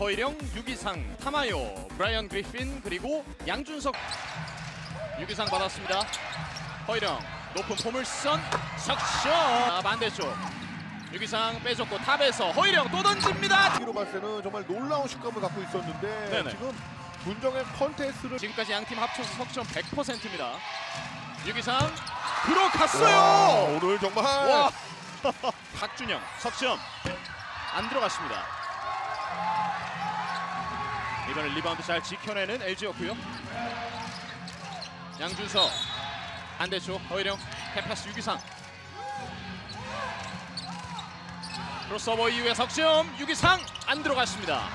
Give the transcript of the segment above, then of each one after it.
허일영, 유기상, 타마요, 브라이언 그리핀 그리고 양준석 유기상 받았습니다. 허일영 높은 포물선 석션 아, 반대쪽 유기상 빼줬고 탑에서 허일영 또 던집니다. 기로 봤을 때는 정말 놀라운 식감을 갖고 있었는데 네네. 지금 문정의 컨테스트를 지금까지 양 팀 합쳐서 석점 100%입니다. 유기상 들어갔어요. 와, 오늘 정말 와 박준영 석점 안 들어갔습니다. 이번엔 리바운드 잘 지켜내는 LG였고요. 양준서 반대쪽 허일영 패파스 유기상 크로스오버 이후에 석점 유기상 안 들어갔습니다.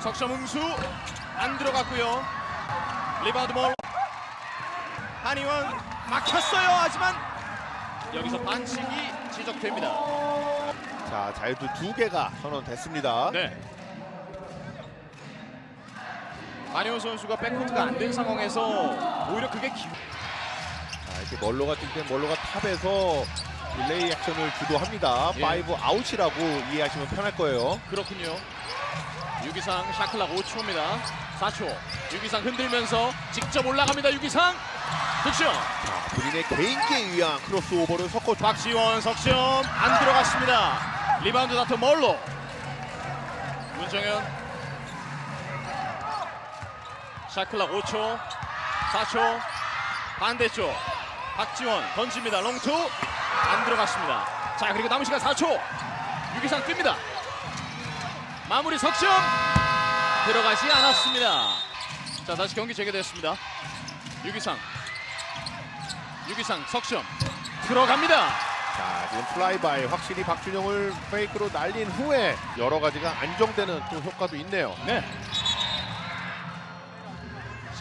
석점 응수 안 들어갔고요. 리바운드 몰 한이원 막혔어요. 하지만 여기서 반칙이 지적됩니다. 자 자유투 두 개가 선언됐습니다. 네. 안혜원 선수가 백코트가 안 된 상황에서 오히려 그게 기... 자, 이렇게 멀로가 뛸때 멀로가 탑에서 릴레이 액션을 주도합니다. 예. 파이브 아웃이라고 이해하시면 편할 거예요. 그렇군요. 유기상 샤클락 5초입니다. 4초. 유기상 흔들면서 직접 올라갑니다. 유기상 득점. 자, 본인의 개인기에 의한 크로스오버를 섞어 줘. 박지원 석점 안 들어갔습니다. 리바운드 다툼 멀로. 문정현 샤클락 5초 4초 반대쪽 박지원 던집니다. 롱투 안 들어갔습니다. 자 그리고 남은 시간 4초. 유기상 뜹니다. 마무리 석점. 들어가지 않았습니다. 자 다시 경기 재개됐습니다. 유기상. 유기상 석점. 들어갑니다. 자 지금 플라이바이 확실히 박준영을 페이크로 날린 후에 여러 가지가 안정되는 또 효과도 있네요. 네.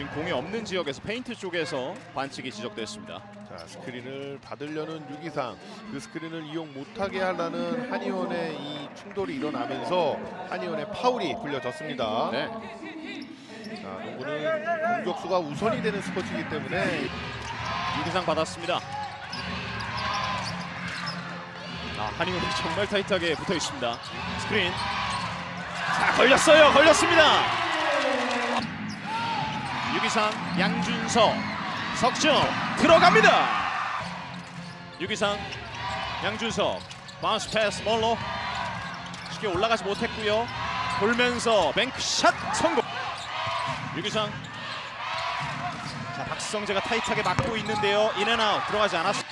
지금 공이 없는 지역에서 페인트 쪽에서 반칙이 지적됐습니다. 자 스크린을 받으려는 유기상 그 스크린을 이용 못하게 하려는 한의원의 이 충돌이 일어나면서 한의원의 파울이 불려졌습니다. 네. 자 농구는 공격수가 우선이 되는 스포츠이기 때문에 유기상 받았습니다. 아, 한이원이 정말 타이트하게 붙어 있습니다. 스크린. 자, 걸렸어요. 걸렸습니다. 유기상, 양준서, 석점 들어갑니다. 유기상, 양준석, 바운스 패스 멀로 쉽게 올라가지 못했고요. 돌면서 뱅크샷 성공. 유기상 자 박성재가 타이트하게 막고 있는데요 인앤아웃 들어가지 않았습니다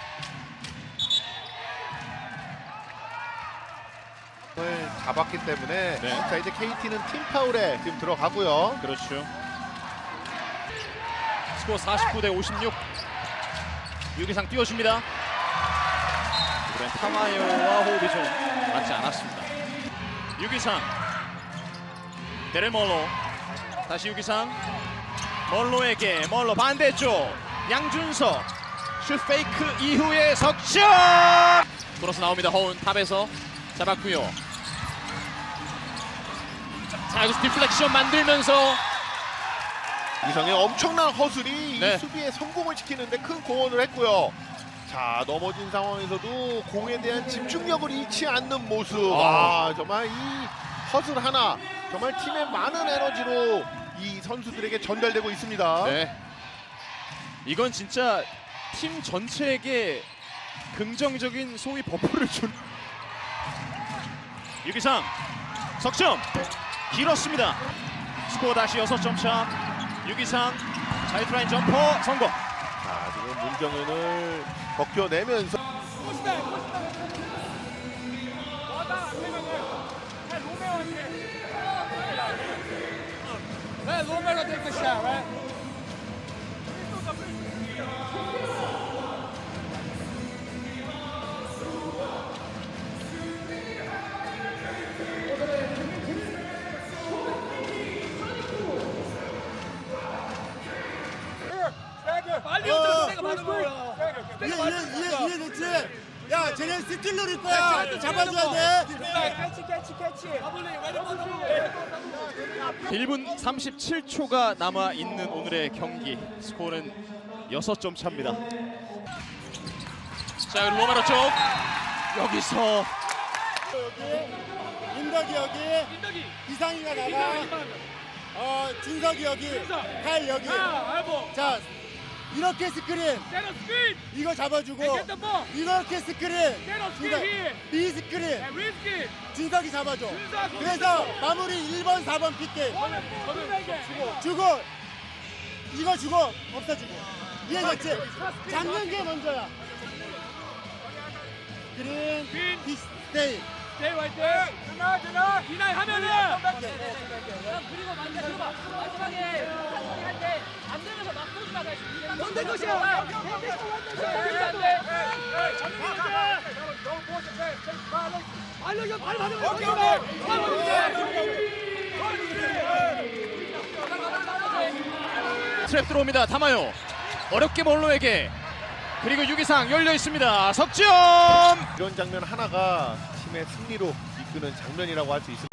을 잡았기 때문에 네. 자 이제 KT는 팀 파울에 지금 들어가고요. 그렇죠 스코어 49 대 56 유기상 띄워줍니다. 이번엔 타마요와 호흡이 좀 맞지 않았습니다. 유기상. 데렐 멀로. 다시 유기상. 멀로에게 멀로 반대쪽. 양준석 슛 페이크 이후에 석점! 돌아서 나옵니다. 허운 탑에서 잡았고요. 자 여기서 디플렉션 만들면서 이성의 엄청난 허술이 네. 이 수비에 성공을 시키는데 큰 공헌을 했고요. 자 넘어진 상황에서도 공에 대한 집중력을 잃지 않는 모습. 아. 아 정말 이 허술 하나 정말 팀의 많은 에너지로 이 선수들에게 전달되고 있습니다. 네. 이건 진짜 팀 전체에게 긍정적인 소위 버프를 준 유기상 석점 길었습니다. 스코어 다시 6점 차. 유기상 자이트라인 점퍼 성공. 자 지금 문정현을 벗겨내면서 Let Lomelo take the shot, right? 빨리 이해 이해 이해됐지? 야 쟤네 스틸러일 거야. 잡아줘야 돼. 캐치 캐치 캐치. 1분 37초가 남아 있는 오늘의 경기. 스코어는 6점 차입니다. 자, 그리고 로마로 쪽. 여기서. 여기. 임덕이 여기. 인덕이. 이상이가 나가. 어 준석이 여기. 칼 여기. 아. 자 이렇게 스크린. 이거 잡아주고. 이렇게 스크린 때려 준석 스크린. B 스크린 네, 리스크. 준석이 잡아줘 준석, 그래서 마무리 1번 4번 픽게 저는 주고. 주고 이거 주고 없어주고 이해됐지? 잡는 게 먼저야 그린 빈. 디스테이 스테이 화이팅. 준아 준아. 이날 하면은. 그리고 만약 들어봐 마지막에 트랩 들어옵니다. 타마요. 어렵게 몰로에게 그리고 유기상 열려 있습니다. 석점. 이런 장면 하나가 팀의 승리로 이끄는 장면이라고 할 수 있습니다.